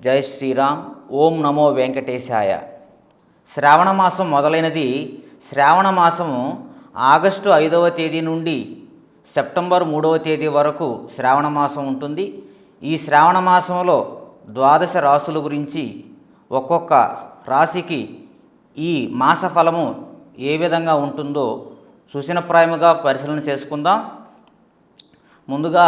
జై శ్రీరామ్ ఓం నమో వెంకటేశాయ. శ్రావణ మాసం మొదలైనది శ్రావణ మాసము ఆగస్టు ఐదవ తేదీ నుండి సెప్టెంబర్ మూడవ తేదీ వరకు శ్రావణ మాసం ఉంటుంది. ఈ శ్రావణ మాసంలో ద్వాదశ రాసుల గురించి ఒక్కొక్క రాశికి ఈ మాస ఫలము ఏ విధంగా ఉంటుందో సూచనప్రాయముగా పరిశీలన చేసుకుందాం. ముందుగా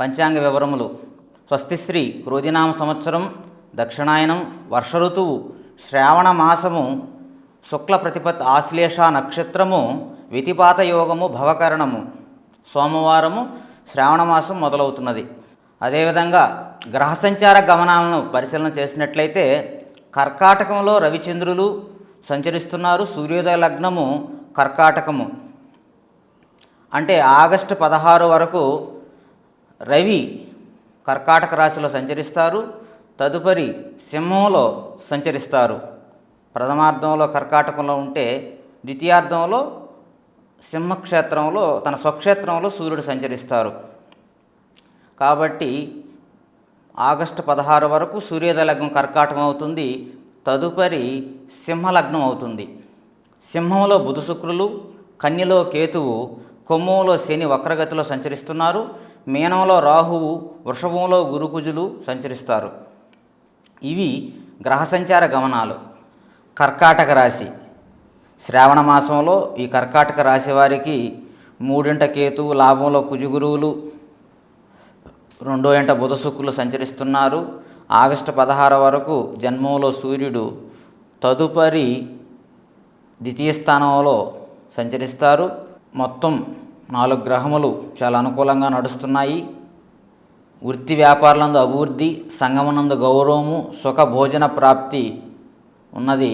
పంచాంగ వివరములు. స్వస్తిశ్రీ క్రోధినామ సంవత్సరం దక్షిణాయనం వర్ష ఋతువు శ్రావణ మాసము శుక్ల ప్రతిపత్ ఆశ్లేష నక్షత్రము వితిపాత యోగము భవకరణము. సోమవారము శ్రావణ మాసం మొదలవుతున్నది. అదేవిధంగా గ్రహ సంచార గమనాలను పరిశీలన చేసినట్లయితే కర్కాటకంలో రవిచంద్రులు సంచరిస్తున్నారు. సూర్యోదయ లగ్నము కర్కాటకము. అంటే ఆగస్టు పదహారు వరకు రవి కర్కాటక రాశిలో సంచరిస్తారు. తదుపరి సింహంలో సంచరిస్తారు. ప్రథమార్థంలో కర్కాటకంలో ఉంటే ద్వితీయార్థంలో సింహక్షేత్రంలో తన స్వక్షేత్రంలో సూర్యుడు సంచరిస్తారు. కాబట్టి ఆగస్టు పదహారు వరకు సూర్యోదయ లగ్నం కర్కాటకం అవుతుంది. తదుపరి సింహలగ్నం అవుతుంది. సింహంలో బుధ శుక్రులు కన్యలో కేతువు కొమ్మంలో శని వక్రగతిలో సంచరిస్తున్నారు. మీనంలో రాహువు వృషభంలో గురుకుజులు సంచరిస్తారు. ఇవి గ్రహ సంచార గమనాలు. కర్కాటక రాశి. శ్రావణ మాసంలో ఈ కర్కాటక రాశి వారికి మూడింట కేతువు లాభంలో కుజుగురువులు రెండో ఎంట బుధ శుక్రులు సంచరిస్తున్నారు. ఆగస్టు పదహారు వరకు జన్మంలో సూర్యుడు తదుపరి ద్వితీయ స్థానంలో సంచరిస్తారు. మొత్తం నాలుగు గ్రహములు చాలా అనుకూలంగా నడుస్తున్నాయి. వృత్తి వ్యాపారులందు అభివృద్ధి సంగమనందు గౌరవము సుఖ భోజన ప్రాప్తి ఉన్నది.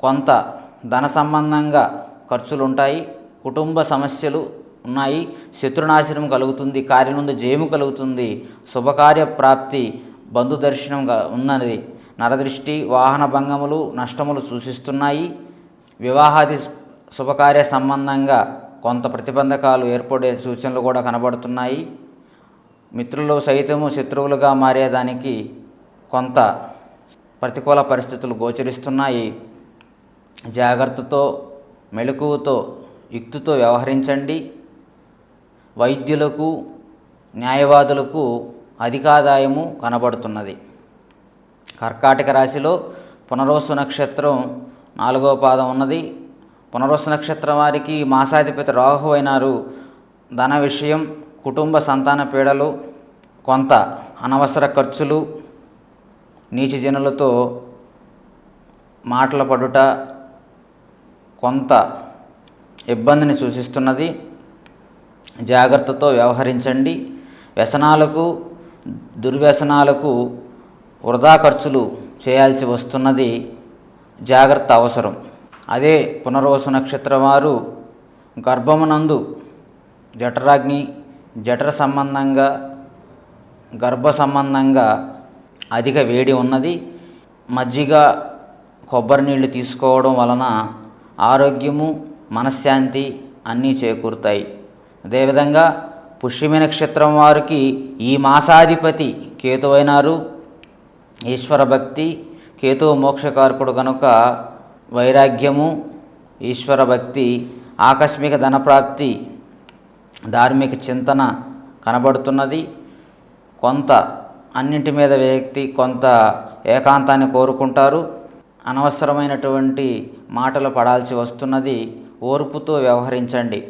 కొంత ధన సంబంధంగా ఖర్చులు ఉంటాయి కుటుంబ సమస్యలు ఉన్నాయి శత్రునాశనం కలుగుతుంది కార్యముందు జయము కలుగుతుంది శుభకార్య ప్రాప్తి బంధుదర్శనం ఉన్నది. నరదృష్టి వాహన భంగములు నష్టములు సూచిస్తున్నాయి. వివాహాది శుభకార్య సంబంధంగా కొంత ప్రతిబంధకాలు ఏర్పడే సూచనలు కూడా కనబడుతున్నాయి. మిత్రులు సైతము శత్రువులుగా మారేదానికి కొంత ప్రతికూల పరిస్థితులు గోచరిస్తున్నాయి. జాగ్రత్తతో మెలకువతో యుక్తితో వ్యవహరించండి. వైద్యులకు న్యాయవాదులకు అధికాదాయము కనబడుతున్నది. కర్కాటక రాశిలో పునరోసు నక్షత్రం నాలుగవ పాదం ఉన్నది. పునరోసు నక్షత్రం వారికి మాసాధిపతి రాహు అయినారు. ధన విషయం కుటుంబ సంతాన పీడలు కొంత అనవసర ఖర్చులు నీచ జనులతో మాటల పడుట కొంత ఇబ్బందిని సూచిస్తున్నది. జాగ్రత్తతో వ్యవహరించండి. వ్యసనాలకు దుర్వ్యసనాలకు వృధా ఖర్చులు చేయాల్సి వస్తున్నది. జాగ్రత్త అవసరం. అదే పునర్వసు నక్షత్రం వారు గర్భమునందు జఠరాగ్ని జఠర సంబంధంగా గర్భ సంబంధంగా అధిక వేడి ఉన్నది. మజ్జిగ కొబ్బరి నీళ్ళు తీసుకోవడం వలన ఆరోగ్యము మనశ్శాంతి అన్నీ చేకూరుతాయి. అదేవిధంగా పుష్యమి నక్షత్రం వారికి ఈ మాసాధిపతి కేతువైనారు ఈశ్వర భక్తి కేతువు మోక్షకారకుడు కనుక వైరాగ్యము ఈశ్వర భక్తి ఆకస్మిక ధనప్రాప్తి ధార్మిక చింతన కనబడుతున్నది. కొంత అన్నింటి మీద వ్యక్తి కొంత ఏకాంతాన్ని కోరుకుంటారు. అనవసరమైనటువంటి మాటలు పడాల్సి వస్తున్నది. ఓర్పుతో వ్యవహరించండి.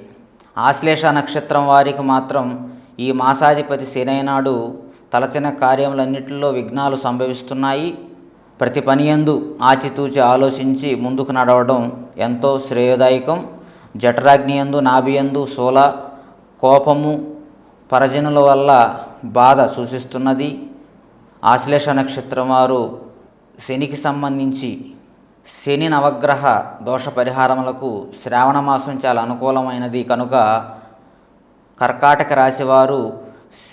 ఆశ్లేష నక్షత్రం వారికి మాత్రం ఈ మాసాధిపతి శనైనాడు తలచిన కార్యములన్నిటిలో విఘ్నాలు సంభవిస్తున్నాయి. ప్రతి పనియందు ఆచితూచి ఆలోచించి ముందుకు నడవడం ఎంతో శ్రేయోదాయకం. జఠరాగ్నియందు నాభియందు శూల కోపము పరజనుల వల్ల బాధ సూచిస్తున్నది. ఆశ్లేష నక్షత్రం వారు శనికి సంబంధించి శని నవగ్రహ దోష పరిహారములకు శ్రావణ మాసం చాలా అనుకూలమైనది. కనుక కర్కాటక రాశివారు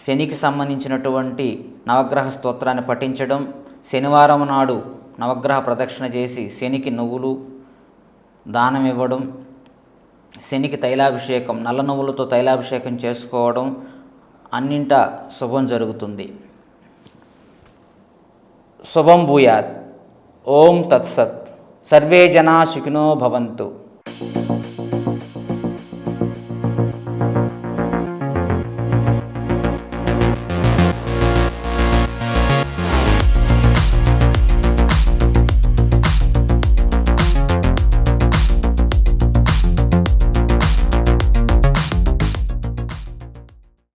శనికి సంబంధించినటువంటి నవగ్రహ స్తోత్రాన్ని పఠించడం శనివారం నాడు నవగ్రహ ప్రదక్షిణ చేసి శనికి నువ్వులు దానం ఇవ్వడం శనికి తైలాభిషేకం నల్ల నువ్వులతో తైలాభిషేకం చేసుకోవడం అన్నింట శుభం జరుగుతుంది. శుభం భూయాత్. ఓం తత్సత్. సర్వే జనా సుఖినో భవంతు.